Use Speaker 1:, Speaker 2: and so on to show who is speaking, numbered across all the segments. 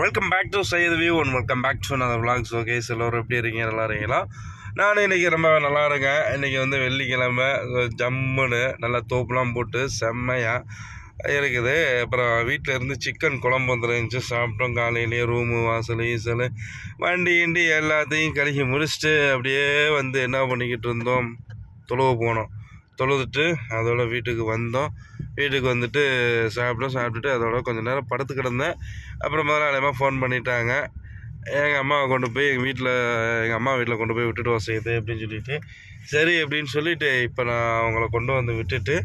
Speaker 1: Welcome back to Syed view one welcome back to நான் vlogs okay எல்லோரும் எப்படி இருக்கீங்க நல்லா இருக்கீங்களா நானும் இன்றைக்கி ரொம்ப நல்லா இருக்கேன் இன்றைக்கி வந்து வெள்ளிக்கிழமை ஜம்முன்னு நல்லா தோப்புலாம் போட்டு செம்மையாக இருக்குது அப்புறம் வீட்டில் இருந்து சிக்கன் குழம்பு வந்துருந்துச்சு சாப்பிட்டோம் காலையிலேயே ரூமு வாசல் ஈசல் வண்டி கிண்டி எல்லாத்தையும் கழுகி முடிச்சுட்டு அப்படியே வந்து என்ன பண்ணிக்கிட்டு இருந்தோம் தொழுவ போனோம் தொழுதுட்டு அதோட வீட்டுக்கு வந்தோம் வீட்டுக்கு வந்துட்டு சாப்பிட்டோம் சாப்பிட்டுட்டு அதோட கொஞ்சம் நேரம் படுத்து கிடந்தேன் அப்புறம் முதலாளியமாக ஃபோன் பண்ணிட்டாங்க எங்கள் அம்மாவை கொண்டு போய் எங்கள் வீட்டில் எங்கள் அம்மா வீட்டில் கொண்டு போய் விட்டுட்டு வசதி செய்யுது அப்படின்னு சொல்லிட்டு சரி அப்படின்னு சொல்லிட்டு இப்போ நான் அவங்கள கொண்டு வந்து விட்டுட்டு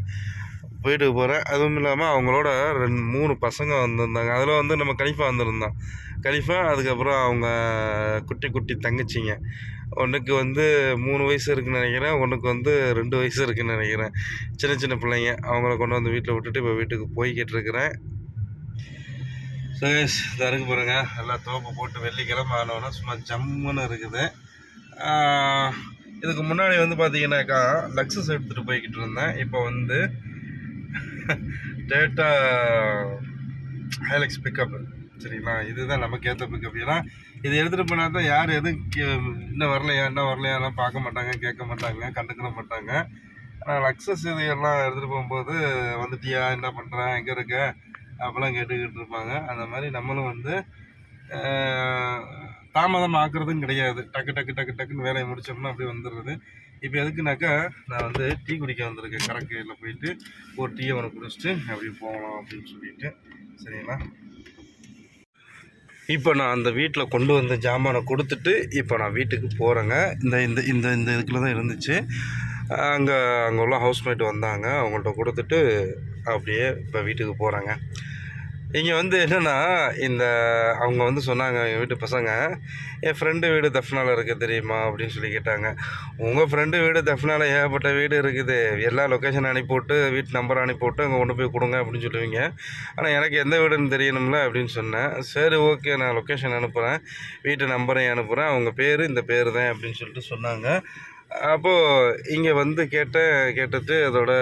Speaker 1: போயிட்டு போகிறேன் அதுவும் இல்லாமல் அவங்களோட ரெண்டு மூணு பசங்க வந்திருந்தாங்க அதில் வந்து நம்ம கலிஃபா வந்திருந்தோம் கலிஃபா அதுக்கப்புறம் அவங்க குட்டி குட்டி தங்கச்சிங்க ஒன்றுக்கு வந்து மூணு வயசு இருக்குதுன்னு நினைக்கிறேன் ஒன்றுக்கு வந்து ரெண்டு வயசு இருக்குதுன்னு நினைக்கிறேன் சின்ன சின்ன பிள்ளைங்க அவங்கள கொண்டு வந்து வீட்டில் விட்டுட்டு இப்போ வீட்டுக்கு போய்கிட்டு இருக்கிறேன் சுரேஷ் தருக்கு பாருங்க நல்லா தோப்பு போட்டு வெள்ளிக்கிழமை ஆனோன்னா சும்மா ஜம்முன்னு இருக்குது இதுக்கு முன்னாடி வந்து பார்த்தீங்கன்னாக்கா லக்ஸஸ் எடுத்துகிட்டு போய்கிட்டு இருந்தேன் இப்போ வந்து டேட்டா ஹைலக்ஸ் பிக்கப் சரிங்களா இதுதான் நமக்கு ஏற்ற பிக்கப் ஏன்னா இது எடுத்துகிட்டு போனா தான் யார் எதுவும் இன்னும் வரலையா என்ன வரலையா பார்க்க மாட்டாங்க கேட்க மாட்டாங்க கண்டுக்கிற மாட்டாங்க ஆனால் இது எல்லாம் எடுத்துகிட்டு போகும்போது வந்துட்டியா என்ன பண்ணுறேன் எங்கே இருக்க அப்பெல்லாம் கேட்டுக்கிட்டு இருப்பாங்க அந்த மாதிரி நம்மளும் வந்து தாமதம் ஆக்குறதும் கிடையாது டக்கு டக்கு டக்கு டக்குன்னு வேலையை முடிச்சோம்னா அப்படியே வந்துடுறது இப்போ எதுக்குனாக்கா நான் வந்து டீ குடிக்க வந்திருக்கேன் கரக்கையில் போயிட்டு ஒரு டீயை ஒன்று குடிச்சிட்டு அப்படி போகலாம் அப்படின்னு சொல்லிட்டு சரிங்களா இப்போ நான் அந்த வீட்டில் கொண்டு வந்த ஜாமானை கொடுத்துட்டு இப்போ நான் வீட்டுக்கு போகிறேங்க இந்த இந்த இந்த இந்த இதுக்குள்ள தான் இருந்துச்சு அங்கே அங்கே உள்ள ஹவுஸ்மேட் வந்தாங்க அவங்கள்ட்ட கொடுத்துட்டு அப்படியே இப்போ வீட்டுக்கு போகிறேங்க இங்கே வந்து என்னென்னா இந்த அவங்க வந்து சொன்னாங்க எங்கள் வீட்டு பசங்க என் ஃப்ரெண்டு வீடு தஃப்னால் இருக்குது தெரியுமா அப்படின்னு சொல்லி கேட்டாங்க உங்கள் ஃப்ரெண்டு வீடு தஃப்னாவில் ஏகப்பட்ட வீடு இருக்குது எல்லா லொக்கேஷன் அனுப்பிவிட்டு வீட்டு நம்பர் அனுப்பிவிட்டு அங்கே கொண்டு போய் கொடுங்க அப்படின்னு சொல்லுவீங்க ஆனால் எனக்கு எந்த வீடுன்னு தெரியணும்ல அப்படின்னு சொன்னேன் சரி ஓகே நான் லொக்கேஷன் அனுப்புகிறேன் வீட்டு நம்பரையும் அனுப்புகிறேன் அவங்க பேர் இந்த பேர் தான் அப்படின்னு சொல்லிட்டு சொன்னாங்க அப்போது இங்கே வந்து கேட்டேன் கேட்டுட்டு அதோட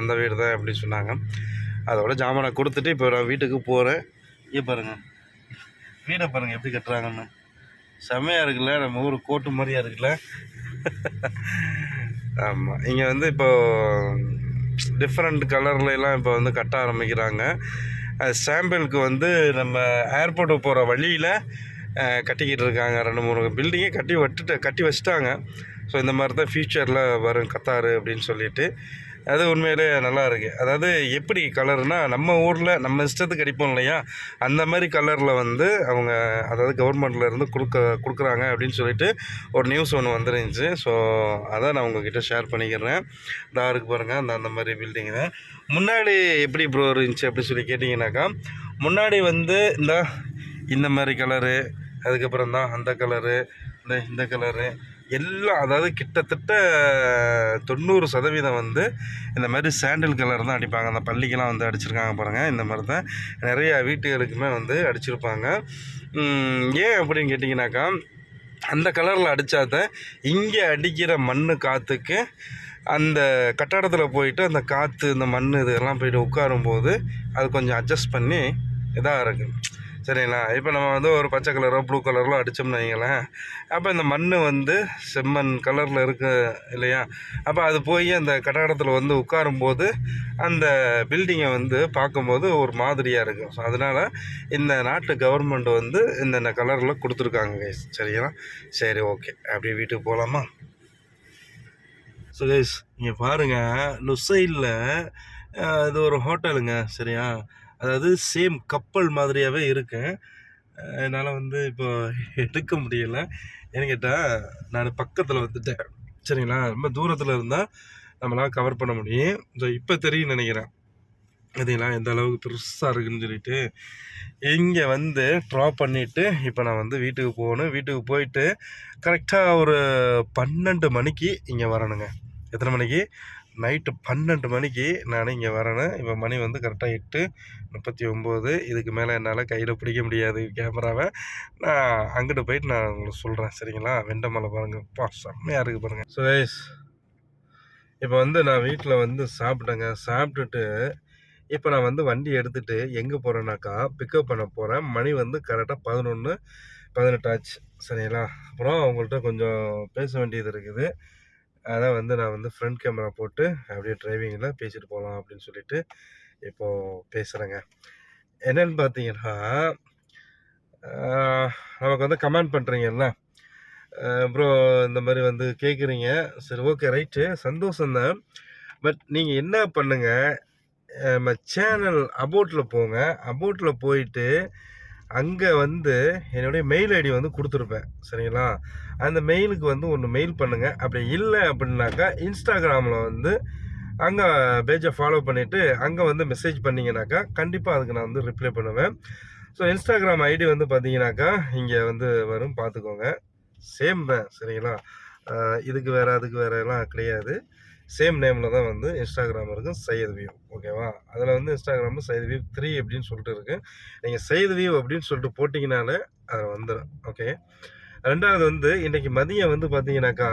Speaker 1: அந்த வீடு தான் அப்படின்னு சொன்னாங்க அதோட ஜாமானை கொடுத்துட்டு இப்போ நான் வீட்டுக்கு போகிறேன் இங்கே பாருங்கள் வீடை பாருங்கள் எப்படி கட்டுறாங்கன்னு செம்மையாக இருக்குல்ல நம்ம ஊர் கோட்டு மாதிரியாக இருக்குல்ல ஆமாம் இங்கே வந்து இப்போது டிஃப்ரெண்ட் கலர்லாம் இப்போ வந்து கட்ட ஆரம்பிக்கிறாங்க சாம்பிளுக்கு வந்து நம்ம ஏர்போர்ட்டுக்கு போகிற வழியில் கட்டிக்கிட்டு இருக்காங்க ரெண்டு மூணு பில்டிங்கே கட்டி வட்டுட்டு கட்டி வச்சுட்டாங்க ஸோ இந்த மாதிரி தான் ஃப்யூச்சரில் வரும் கத்தாறு அப்படின்னு சொல்லிட்டு அது உண்மையிலே நல்லா இருக்குது அதாவது எப்படி கலர்னால் நம்ம ஊரில் நம்ம இஷ்டத்துக்கு அடிப்போம் இல்லையா அந்த மாதிரி கலரில் வந்து அவங்க அதாவது கவர்மெண்ட்லேருந்து கொடுக்க கொடுக்குறாங்க அப்படின்னு சொல்லிட்டு ஒரு நியூஸ் ஒன்று வந்துருந்துச்சு ஸோ அதை நான் உங்ககிட்ட ஷேர் பண்ணிக்கிறேன் தாருக்கு பாருங்கள் அந்த அந்த மாதிரி பில்டிங் தான் முன்னாடி எப்படி ப்ரோ இருந்துச்சு அப்படின்னு சொல்லி கேட்டிங்கனாக்கா முன்னாடி வந்து இந்த இந்த மாதிரி கலரு அதுக்கப்புறம் தான் அந்த கலரு இந்த இந்த கலரு எல்லாம் அதாவது கிட்டத்தட்ட தொண்ணூறு சதவீதம் வந்து இந்த மாதிரி சாண்டில் கலர் தான் அடிப்பாங்க அந்த பள்ளிக்கெலாம் வந்து அடிச்சிருக்காங்க பாருங்கள் இந்த மாதிரி தான் நிறையா வீட்டுகளுக்குமே வந்து அடிச்சிருப்பாங்க ஏன் அப்படின்னு கேட்டிங்கனாக்கா அந்த கலரில் அடித்தா தான் இங்கே அடிக்கிற மண் காற்றுக்கு அந்த கட்டடத்தில் போயிட்டு அந்த காற்று இந்த மண் இதெல்லாம் போயிட்டு உட்காரும்போது அது கொஞ்சம் அட்ஜஸ்ட் பண்ணி இதாக இருக்குது சரிங்களா இப்போ நம்ம வந்து ஒரு பச்சை கலரோ ப்ளூ கலரோ அடித்தோம்னு வைங்களேன் அப்போ இந்த மண் வந்து செம்மண் கலரில் இருக்கு இல்லையா அப்போ அது போய் அந்த கட்டடத்தில் வந்து உட்காரும்போது அந்த பில்டிங்கை வந்து பார்க்கும்போது ஒரு மாதிரியாக இருக்கும் ஸோ அதனால் இந்த நாட்டு கவர்மெண்ட் வந்து இந்தந்த கலரில் கொடுத்துருக்காங்க சரிங்களா சரி ஓகே அப்படியே வீட்டுக்கு போகலாமா ஸோ கைஸ் இங்கே பாருங்கள் லுசைலில் இது ஒரு ஹோட்டலுங்க சரியா அதாவது சேம் கப்பல் மாதிரியாகவே இருக்கேன் என்னால் வந்து இப்போ எடுக்க முடியல ஏன்னு கேட்டால் நான் பக்கத்தில் வந்துட்டேன் சரிங்களா ரொம்ப தூரத்தில் இருந்தால் நம்மளால் கவர் பண்ண முடியும் ஸோ இப்போ தெரியும் நினைக்கிறேன் பார்த்தீங்களா எந்த அளவுக்கு பெருசாக இருக்குன்னு சொல்லிட்டு இங்கே வந்து ட்ராப் பண்ணிவிட்டு இப்போ நான் வந்து வீட்டுக்கு போகணும் வீட்டுக்கு போயிட்டு கரெக்டாக ஒரு பன்னெண்டு மணிக்கு இங்கே வரணுங்க எத்தனை மணிக்கு நைட்டு பன்னெண்டு மணிக்கு நான் இங்கே வரேன்னு இப்போ மணி வந்து கரெக்டாக எட்டு முப்பத்தி ஒம்பது இதுக்கு மேலே என்னால் கையில் பிடிக்க முடியாது கேமராவை நான் அங்கிட்டு போயிட்டு நான் உங்களுக்கு சொல்கிறேன் சரிங்களா வெண்டமலை பாருங்கள் பா செம்மையாக இருக்குது பாருங்கள் சுரேஷ் இப்போ வந்து நான் வீட்டில் வந்து சாப்பிட்டேங்க சாப்பிட்டுட்டு இப்போ நான் வந்து வண்டி எடுத்துகிட்டு எங்கே போகிறேன்னாக்கா பிக்கப் பண்ண போகிறேன் மணி வந்து கரெக்டாக பதினொன்று பதினெட்டு ஆச்சு சரிங்களா அப்புறம் அவங்கள்ட்ட கொஞ்சம் பேச வேண்டியது இருக்குது அதான் வந்து நான் வந்து ஃப்ரண்ட் கேமரா போட்டு அப்படியே டிரைவிங்கில் பேசிட்டு போகலாம் அப்படின்னு சொல்லிட்டு இப்போது பேசுகிறேங்க என்னென்னு பார்த்தீங்கன்னா நமக்கு வந்து கமெண்ட் பண்ணுறீங்கல்ல ப்ரோ இந்த மாதிரி வந்து கேட்குறீங்க சரி ஓகே ரைட்டு சந்தோஷம் தான் பட் நீங்கள் என்ன பண்ணுங்கள் நம்ம சேனல் அபோட்டில் போங்க அபோட்டில் போயிட்டு அங்கே வந்து என்னுடைய மெயில் ஐடி வந்து கொடுத்துருப்பேன் சரிங்களா அந்த மெயிலுக்கு வந்து ஒன்று மெயில் பண்ணுங்கள் அப்படி இல்லை அப்படின்னாக்கா இன்ஸ்டாகிராமில் வந்து அங்கே பேஜை ஃபாலோ பண்ணிவிட்டு அங்கே வந்து மெசேஜ் பண்ணிங்கனாக்கா கண்டிப்பாக அதுக்கு நான் வந்து ரிப்ளை பண்ணுவேன் ஸோ இன்ஸ்டாகிராம் ஐடி வந்து பார்த்தீங்கன்னாக்கா இங்கே வந்து வரும் பார்த்துக்கோங்க சேம் தான் சரிங்களா இதுக்கு வேறு அதுக்கு வேறு எல்லாம் கிடையாது சேம் நேமில் தான் வந்து இன்ஸ்டாகிராம் இருக்குது சையத் வியூ ஓகேவா அதில் வந்து இன்ஸ்டாகிராமு சையத் வியூ த்ரீ அப்படின்னு சொல்லிட்டு இருக்குது நீங்கள் சையத் வியூ அப்படின்னு சொல்லிட்டு போட்டிங்கனாலே அதில் வந்துடும் ஓகே ரெண்டாவது வந்து இன்றைக்கி மதியம் வந்து பார்த்தீங்கன்னாக்கா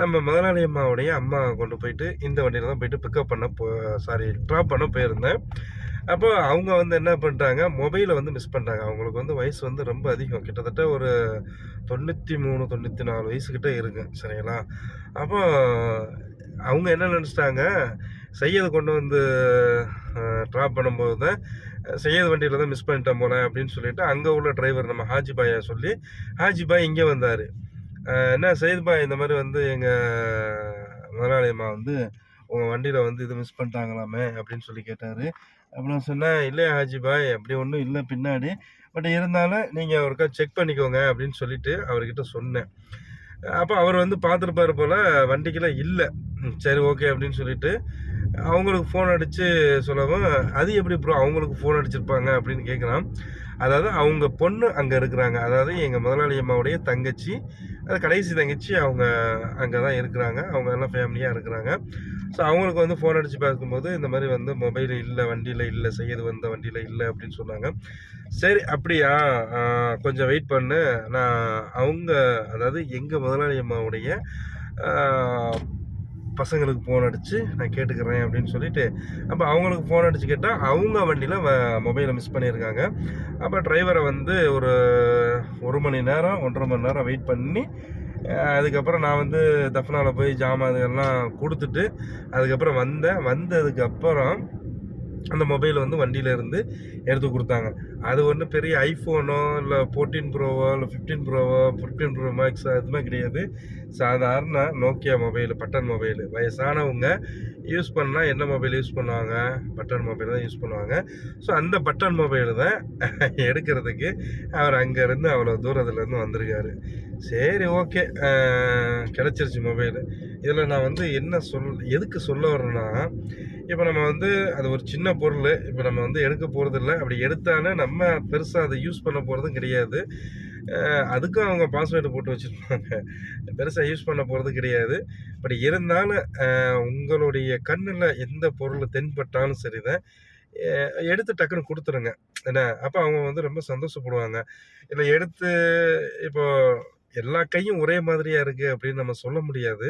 Speaker 1: நம்ம முதலாளி அம்மாவுடைய அம்மா கொண்டு போயிட்டு இந்த வண்டியில் தான் போயிட்டு பிக்கப் பண்ண போ சாரி ட்ராப் பண்ண போயிருந்தேன் அப்போ அவங்க வந்து என்ன பண்ணிட்டாங்க மொபைலை வந்து மிஸ் பண்ணிட்டாங்க அவங்களுக்கு வந்து வயசு வந்து ரொம்ப அதிகம் கிட்டத்தட்ட ஒரு தொண்ணூற்றி மூணு தொண்ணூற்றி நாலு வயசுக்கிட்டே இருக்குது சரிங்களா அப்போ அவங்க என்ன நினச்சிட்டாங்க செய்யதை கொண்டு வந்து ட்ராப் பண்ணும்போது தான் செய்யது வண்டியில் தான் மிஸ் பண்ணிட்டேன் போல அப்படின்னு சொல்லிட்டு அங்கே உள்ள டிரைவர் நம்ம ஹாஜி பாயை சொல்லி ஹாஜி பாய் இங்கே வந்தார் என்ன செய்து பாய் இந்த மாதிரி வந்து எங்கள் முதலாளியம்மா வந்து உங்கள் வண்டியில் வந்து இது மிஸ் பண்ணிட்டாங்களாமே அப்படின்னு சொல்லி கேட்டார் அப்படின்னு சொன்னேன் இல்லையா ஹாஜி பாய் அப்படி ஒன்றும் இல்லை பின்னாடி பட் இருந்தாலும் நீங்கள் அவருக்கா செக் பண்ணிக்கோங்க அப்படின்னு சொல்லிட்டு அவர்கிட்ட சொன்னேன் அப்போ அவர் வந்து பார்த்துருப்பாரு போல் வண்டிக்கெல்லாம் இல்லை சரி ஓகே அப்படின்னு சொல்லிட்டு அவங்களுக்கு ஃபோன் அடித்து சொல்லவும் அது எப்படி ப்ரோ அவங்களுக்கு ஃபோன் அடிச்சிருப்பாங்க அப்படின்னு கேட்கலாம் அதாவது அவங்க பொண்ணு அங்கே இருக்கிறாங்க அதாவது எங்கள் முதலாளி அம்மாவுடைய தங்கச்சி அது கடைசி தங்கச்சி அவங்க அங்கே தான் இருக்கிறாங்க அவங்க எல்லாம் ஃபேமிலியாக இருக்கிறாங்க ஸோ அவங்களுக்கு வந்து ஃபோன் அடித்து பார்க்கும்போது இந்த மாதிரி வந்து மொபைல் இல்லை வண்டியில் இல்லை செய்யது வந்த வண்டியில் இல்லை அப்படின்னு சொன்னாங்க சரி அப்படியா கொஞ்சம் வெயிட் பண்ணு நான் அவங்க அதாவது எங்கள் முதலாளி அம்மாவுடைய பசங்களுக்கு ஃபோன் அடித்து நான் கேட்டுக்கிறேன் அப்படின்னு சொல்லிட்டு அப்போ அவங்களுக்கு ஃபோன் அடித்து கேட்டால் அவங்க வண்டியில் மொபைலை மிஸ் பண்ணியிருக்காங்க அப்போ டிரைவரை வந்து ஒரு ஒரு மணி நேரம் ஒன்றரை மணி நேரம் வெயிட் பண்ணி அதுக்கப்புறம் நான் வந்து தஃப்னாவில் போய் ஜாமான் இதெல்லாம் கொடுத்துட்டு அதுக்கப்புறம் வந்தேன் வந்ததுக்கப்புறம் அந்த மொபைல் வந்து வண்டியிலேருந்து இருந்து எடுத்து கொடுத்தாங்க அது ஒன்று பெரிய ஐஃபோனோ இல்லை ஃபோர்டீன் ப்ரோவோ இல்லை ஃபிஃப்டீன் ப்ரோவோ ஃபிஃப்டீன் ப்ரோ மேக்ஸோ அதுமாதிரி கிடையாது சாதாரண நோக்கியா மொபைல் பட்டன் மொபைல் வயசானவங்க யூஸ் பண்ணால் என்ன மொபைல் யூஸ் பண்ணுவாங்க பட்டன் மொபைல் தான் யூஸ் பண்ணுவாங்க ஸோ அந்த பட்டன் மொபைல் தான் எடுக்கிறதுக்கு அவர் அங்கேருந்து அவ்வளோ தூரத்துலேருந்து வந்திருக்காரு சரி ஓகே கிடச்சிருச்சு மொபைலு இதில் நான் வந்து என்ன சொல் எதுக்கு சொல்ல வரேன்னா இப்போ நம்ம வந்து அது ஒரு சின்ன பொருள் இப்போ நம்ம வந்து எடுக்க போகிறது இல்லை அப்படி எடுத்தாலும் நம்ம பெருசாக அதை யூஸ் பண்ண போகிறதும் கிடையாது அதுக்கும் அவங்க பாஸ்வேர்டு போட்டு வச்சுருப்பாங்க பெருசாக யூஸ் பண்ண போகிறது கிடையாது பட் இருந்தாலும் உங்களுடைய கண்ணில் எந்த பொருள் தென்பட்டாலும் சரிதான் எடுத்து டக்குன்னு கொடுத்துருங்க என்ன அப்போ அவங்க வந்து ரொம்ப சந்தோஷப்படுவாங்க இல்லை எடுத்து இப்போது எல்லா கையும் ஒரே மாதிரியாக இருக்குது அப்படின்னு நம்ம சொல்ல முடியாது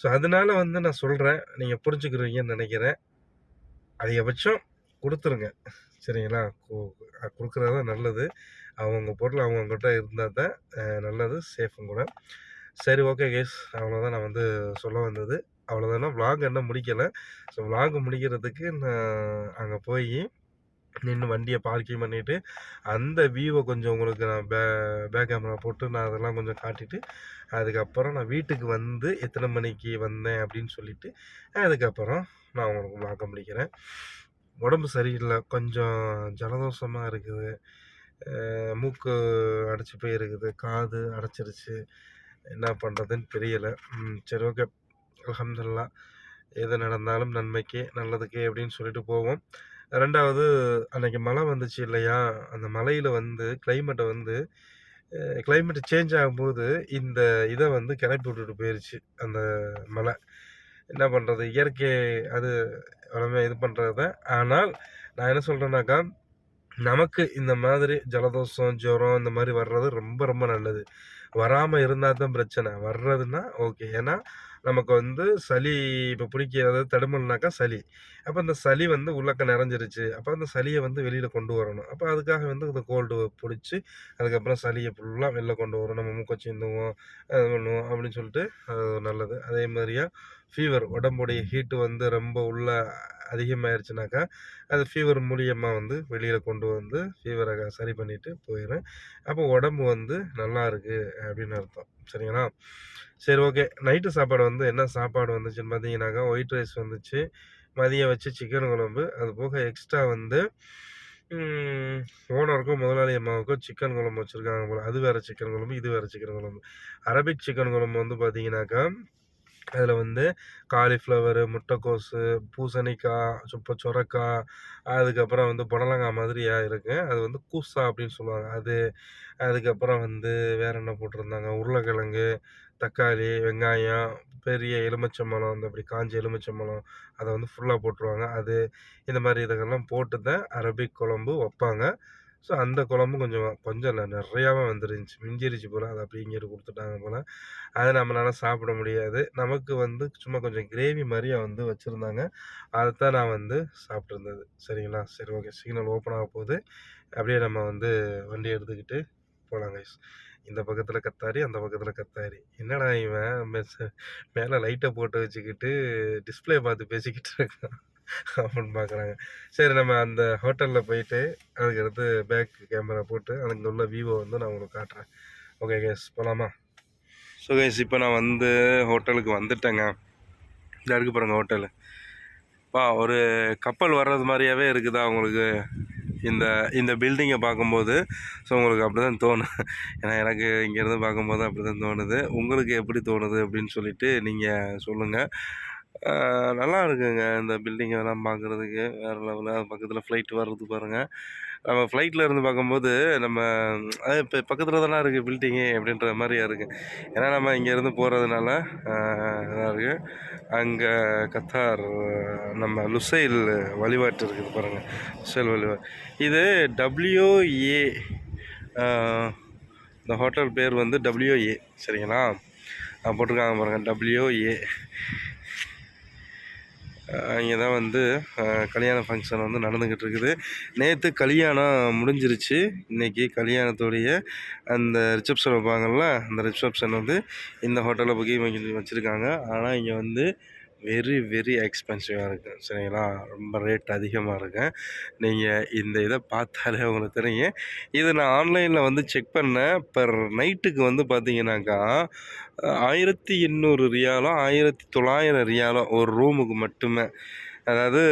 Speaker 1: ஸோ அதனால வந்து நான் சொல்கிறேன் நீங்கள் புரிஞ்சுக்கிறீங்கன்னு நினைக்கிறேன் அதிகபட்சம் கொடுத்துருங்க சரிங்களா கொடுக்குறது தான் நல்லது அவங்க பொருள் அவங்கக்கிட்ட இருந்தால் தான் நல்லது சேஃபும் கூட சரி ஓகே கேஸ் அவ்வளோதான் நான் வந்து சொல்ல வந்தது அவ்வளோதானா விலாக் என்ன முடிக்கலை ஸோ விலாக் முடிக்கிறதுக்கு நான் அங்கே போய் நின்று வண்டியை பார்க்கிங் பண்ணிவிட்டு அந்த வியூவை கொஞ்சம் உங்களுக்கு நான் பே பேக் கேமரா போட்டு நான் அதெல்லாம் கொஞ்சம் காட்டிட்டு அதுக்கப்புறம் நான் வீட்டுக்கு வந்து எத்தனை மணிக்கு வந்தேன் அப்படின்னு சொல்லிவிட்டு அதுக்கப்புறம் நான் உங்களுக்கு பார்க்க முடிக்கிறேன் உடம்பு சரியில்லை கொஞ்சம் ஜலதோஷமாக இருக்குது மூக்கு அடைச்சி போயிருக்குது காது அடைச்சிருச்சு என்ன பண்ணுறதுன்னு தெரியலை சரி ஓகே அலமதுல்லா எது நடந்தாலும் நன்மைக்கே நல்லதுக்கே அப்படின்னு சொல்லிட்டு போவோம் ரெண்டாவது அன்னைக்கு மழை வந்துச்சு இல்லையா அந்த மலையில் வந்து கிளைமேட்டை வந்து கிளைமேட் சேஞ்ச் ஆகும்போது இந்த இதை வந்து கிளப்பி விட்டுட்டு போயிடுச்சு அந்த மலை என்ன பண்ணுறது இயற்கை அது உடனே இது பண்ணுறது தான் ஆனால் நான் என்ன சொல்கிறேன்னாக்கா நமக்கு இந்த மாதிரி ஜலதோஷம் ஜுரம் இந்த மாதிரி வர்றது ரொம்ப ரொம்ப நல்லது வராமல் இருந்தால் தான் பிரச்சனை வர்றதுன்னா ஓகே ஏன்னா நமக்கு வந்து சளி இப்போ பிடிக்கிறது தடுமல்னாக்கா சளி அப்போ இந்த சளி வந்து உள்ளக்க நிறைஞ்சிருச்சு அப்போ அந்த சளியை வந்து வெளியில் கொண்டு வரணும் அப்போ அதுக்காக வந்து இந்த கோல்டு பிடிச்சி அதுக்கப்புறம் சளியை ஃபுல்லாக வெளில கொண்டு வரும் நம்ம மூக்க சிந்துவோம் அது பண்ணுவோம் அப்படின்னு சொல்லிட்டு நல்லது அதே மாதிரியாக ஃபீவர் உடம்புடைய ஹீட்டு வந்து ரொம்ப உள்ள அதிகமாயிருச்சுனாக்கா அது ஃபீவர் மூலியமாக வந்து வெளியில் கொண்டு வந்து ஃபீவரை சரி பண்ணிவிட்டு போயிடும் அப்போ உடம்பு வந்து நல்லா இருக்குது அப்படின்னு அர்த்தம் சரிங்களா சரி ஓகே நைட்டு சாப்பாடு வந்து என்ன சாப்பாடு வந்துச்சுன்னு பார்த்தீங்கன்னாக்கா ஒயிட் ரைஸ் வந்துச்சு மதியம் வச்சு சிக்கன் குழம்பு அது போக எக்ஸ்ட்ரா வந்து ஓனருக்கும் முதலாளி அம்மாவுக்கும் சிக்கன் குழம்பு வச்சுருக்காங்க போல் அது வேறு சிக்கன் குழம்பு இது வேறு சிக்கன் குழம்பு அரபிக் சிக்கன் குழம்பு வந்து பார்த்தீங்கன்னாக்கா அதில் வந்து காலிஃப்ளவரு முட்டைக்கோஸு பூசணிக்காய் சுப்ப சுரக்காய் அதுக்கப்புறம் வந்து புடலங்காய் மாதிரியாக இருக்குது அது வந்து கூசா அப்படின்னு சொல்லுவாங்க அது அதுக்கப்புறம் வந்து வேறு என்ன போட்டிருந்தாங்க உருளைக்கிழங்கு தக்காளி வெங்காயம் பெரிய எலுமிச்சம்பழம் அந்த அப்படி காஞ்ச எலுமிச்சம்பழம் அதை வந்து ஃபுல்லாக போட்டுருவாங்க அது இந்த மாதிரி இதுக்கெல்லாம் போட்டு தான் அரபிக் குழம்பு வைப்பாங்க ஸோ அந்த குழம்பும் கொஞ்சம் கொஞ்சம் இல்லை நிறையாவே வந்துருந்துச்சு மிஞ்சிருச்சு போல் அதை அப்படியே இங்கே கொடுத்துட்டாங்க போல் அதை நம்மளால சாப்பிட முடியாது நமக்கு வந்து சும்மா கொஞ்சம் கிரேவி மாதிரியே வந்து வச்சுருந்தாங்க அதை தான் நான் வந்து சாப்பிட்ருந்தது சரிங்களா சரி ஓகே சிக்னல் ஓப்பன் ஆக போகுது அப்படியே நம்ம வந்து வண்டி எடுத்துக்கிட்டு போகலாம் கைஸ் இந்த பக்கத்தில் கத்தாரி அந்த பக்கத்தில் கத்தாரி என்னடா இவன் மேலே லைட்டை போட்டு வச்சுக்கிட்டு டிஸ்பிளே பார்த்து பேசிக்கிட்டு இருக்கான் அப்படின்னு பார்க்குறாங்க சரி நம்ம அந்த ஹோட்டலில் போயிட்டு அதுக்கு அடுத்து பேக் கேமரா போட்டு அதுக்கு உள்ள விவோ வந்து நான் உங்களுக்கு காட்டுறேன் ஓகே கேஸ் போகலாமா ஸோ கேஸ் இப்போ நான் வந்து ஹோட்டலுக்கு வந்துட்டேங்க இதாக இருக்கு பாருங்கள் ஹோட்டலு பா ஒரு கப்பல் வர்றது மாதிரியாவே இருக்குதா உங்களுக்கு இந்த இந்த பில்டிங்கை பார்க்கும்போது ஸோ உங்களுக்கு அப்படி தான் தோணும் ஏன்னா எனக்கு இங்கேருந்து பார்க்கும்போது அப்படி தான் தோணுது உங்களுக்கு எப்படி தோணுது அப்படின்னு சொல்லிட்டு நீங்கள் சொல்லுங்கள் நல்லா இருக்குங்க இந்த பில்டிங் அதெல்லாம் பார்க்குறதுக்கு வேறு லெவலில் அது பக்கத்தில் ஃப்ளைட் வர்றது பாருங்கள் நம்ம ஃப்ளைட்டில் இருந்து பார்க்கும்போது நம்ம அது இப்போ பக்கத்தில் தானே இருக்குது பில்டிங்கு அப்படின்ற மாதிரியா இருக்குது ஏன்னா நம்ம இங்கேருந்து போகிறதுனால இதாக இருக்குது அங்கே கத்தார் நம்ம லுசைல் வழிபாட்டு இருக்குது பாருங்கள் லுசைல் வழிபாடு இது டபிள்யூஏ இந்த ஹோட்டல் பேர் வந்து டபிள்யூஏ சரிங்களா போட்டிருக்காங்க பாருங்கள் டபிள்யூஏ இங்கே தான் வந்து கல்யாண ஃபங்க்ஷன் வந்து நடந்துக்கிட்டு இருக்குது நேற்று கல்யாணம் முடிஞ்சிருச்சு இன்றைக்கி கல்யாணத்துடைய அந்த ரிசப்ஷன் வைப்பாங்கள்ல அந்த ரிசப்ஷன் வந்து இந்த ஹோட்டலில் புக்கிங் வச்சுருக்காங்க ஆனால் இங்கே வந்து வெரி வெரி எக்ஸ்பென்சிவாக இருக்கும் சரிங்களா ரொம்ப ரேட் அதிகமாக இருக்கும் நீங்கள் இந்த இதை பார்த்தாலே உங்களுக்கு தெரியும் இது நான் ஆன்லைனில் வந்து செக் பண்ணேன் பர் நைட்டுக்கு வந்து பார்த்தீங்கன்னாக்கா ஆயிரத்தி எண்ணூறு ரியாலோ ஆயிரத்தி தொள்ளாயிரம் ரியாலோ ஒரு ரூமுக்கு மட்டுமே அதாவது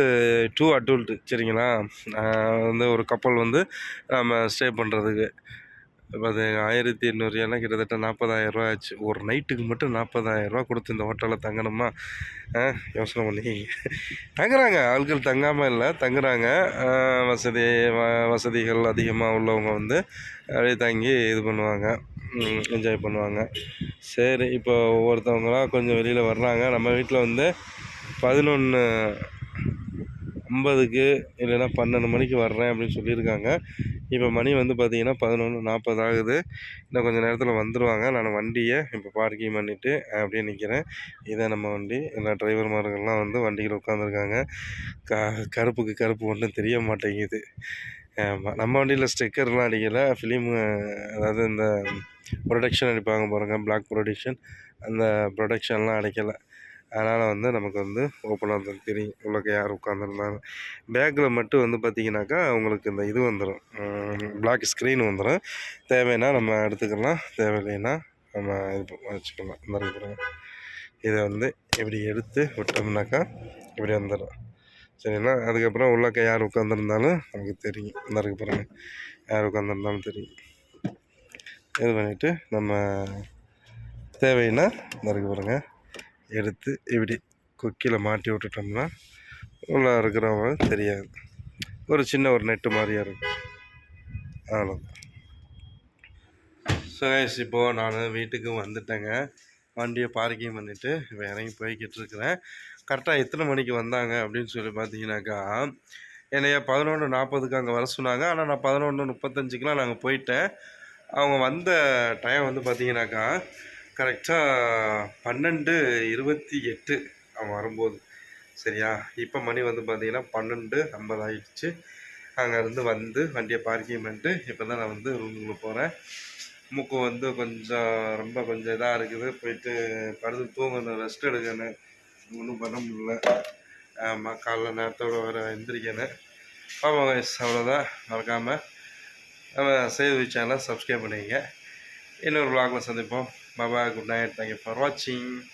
Speaker 1: டூ அடல்ட்டு சரிங்களா வந்து ஒரு கப்பல் வந்து நம்ம ஸ்டே பண்ணுறதுக்கு இப்போ அது ஆயிரத்தி எண்ணூறுனா கிட்டத்தட்ட நாற்பதாயிரரூவா ஆச்சு ஒரு நைட்டுக்கு மட்டும் நாற்பதாயிரரூவா கொடுத்து இந்த ஹோட்டலில் தங்கணுமா யோசனை பண்ணி தங்குறாங்க ஆட்கள் தங்காமல் இல்லை தங்குறாங்க வசதி வசதிகள் அதிகமாக உள்ளவங்க வந்து அப்படியே தங்கி இது பண்ணுவாங்க என்ஜாய் பண்ணுவாங்க சரி இப்போ ஒவ்வொருத்தவங்களாம் கொஞ்சம் வெளியில் வர்றாங்க நம்ம வீட்டில் வந்து பதினொன்று ஐம்பதுக்கு இல்லைன்னா பன்னெண்டு மணிக்கு வர்றேன் அப்படின்னு சொல்லியிருக்காங்க இப்போ மணி வந்து பார்த்திங்கன்னா பதினொன்று நாற்பது ஆகுது இன்னும் கொஞ்சம் நேரத்தில் வந்துடுவாங்க நான் வண்டியை இப்போ பார்க்கிங் பண்ணிவிட்டு அப்படியே நிற்கிறேன் இதே நம்ம வண்டி எல்லா டிரைவர்மார்கள்லாம் வந்து வண்டியில் உட்காந்துருக்காங்க க கருப்புக்கு கருப்பு ஒன்றும் தெரிய மாட்டேங்குது ஆமாம் நம்ம வண்டியில் ஸ்டிக்கர்லாம் அடிக்கலை ஃபிலிம் அதாவது இந்த ப்ரொடக்ஷன் அடிப்பாங்க பாருங்கள் பிளாக் ப்ரொடக்ஷன் அந்த ப்ரொடக்ஷன்லாம் அடிக்கலை அதனால் வந்து நமக்கு வந்து ஓப்பனாக தான் தெரியும் உள்ளக்க யார் உட்காந்துருந்தாலும் பேக்கில் மட்டும் வந்து பார்த்திங்கனாக்கா உங்களுக்கு இந்த இது வந்துடும் பிளாக் ஸ்க்ரீன் வந்துடும் தேவைன்னா நம்ம எடுத்துக்கலாம் தேவையில்லைன்னா நம்ம இது வச்சுக்கலாம் இந்த இருக்கிறோம் இதை வந்து இப்படி எடுத்து விட்டோம்னாக்கா இப்படி வந்துடும் சரிங்களா அதுக்கப்புறம் உள்ளக்க யார் உட்காந்துருந்தாலும் நமக்கு தெரியும் இந்த இருக்கு பாருங்கள் யார் உட்காந்துருந்தாலும் தெரியும் இது பண்ணிவிட்டு நம்ம தேவைன்னா இந்த இருக்கு பாருங்கள் எடுத்து இப்படி கொக்கியில் மாட்டி விட்டுட்டோம்னா உள்ளே இருக்கிறவங்க தெரியாது ஒரு சின்ன ஒரு நெட்டு மாதிரியாக இருக்கும் அவ்வளோ ஸோ இப்போது நான் வீட்டுக்கு வந்துட்டேங்க வண்டியை பார்க்கிங் பண்ணிவிட்டு இப்போ இறங்கி போய்கிட்டு இருக்கிறேன் கரெக்டாக எத்தனை மணிக்கு வந்தாங்க அப்படின்னு சொல்லி பார்த்தீங்கன்னாக்கா என்னைய பதினொன்று நாற்பதுக்கு அங்கே வர சொன்னாங்க ஆனால் நான் பதினொன்று முப்பத்தஞ்சுக்கெலாம் நாங்கள் போயிட்டேன் அவங்க வந்த டைம் வந்து பார்த்தீங்கன்னாக்கா கரெக்டாக பன்னெண்டு இருபத்தி எட்டு அவன் வரும்போது சரியா இப்போ மணி வந்து பார்த்தீங்கன்னா பன்னெண்டு ஐம்பது ஆகிடுச்சு அங்கேருந்து வந்து வண்டியை பார்க்கிங் பண்ணிட்டு இப்போ தான் நான் வந்து ரூமுக்குள்ளே போகிறேன் மூக்கு வந்து கொஞ்சம் ரொம்ப கொஞ்சம் இதாக இருக்குது போயிட்டு படுத்து தூங்கணும் ரெஸ்ட் எடுக்கணும் ஒன்றும் பண்ண முடியல ஆமாம் காலைல நேரத்தோடு வர எந்திரிக்கணும் பாப்பா வயசு அவ்வளோதான் மறக்காமல் நம்ம செய்து சேனலை சப்ஸ்கிரைப் பண்ணிக்கங்க இன்னொரு ப்ளாகில் சந்திப்போம் Bye bye. Good night. Thank you for watching.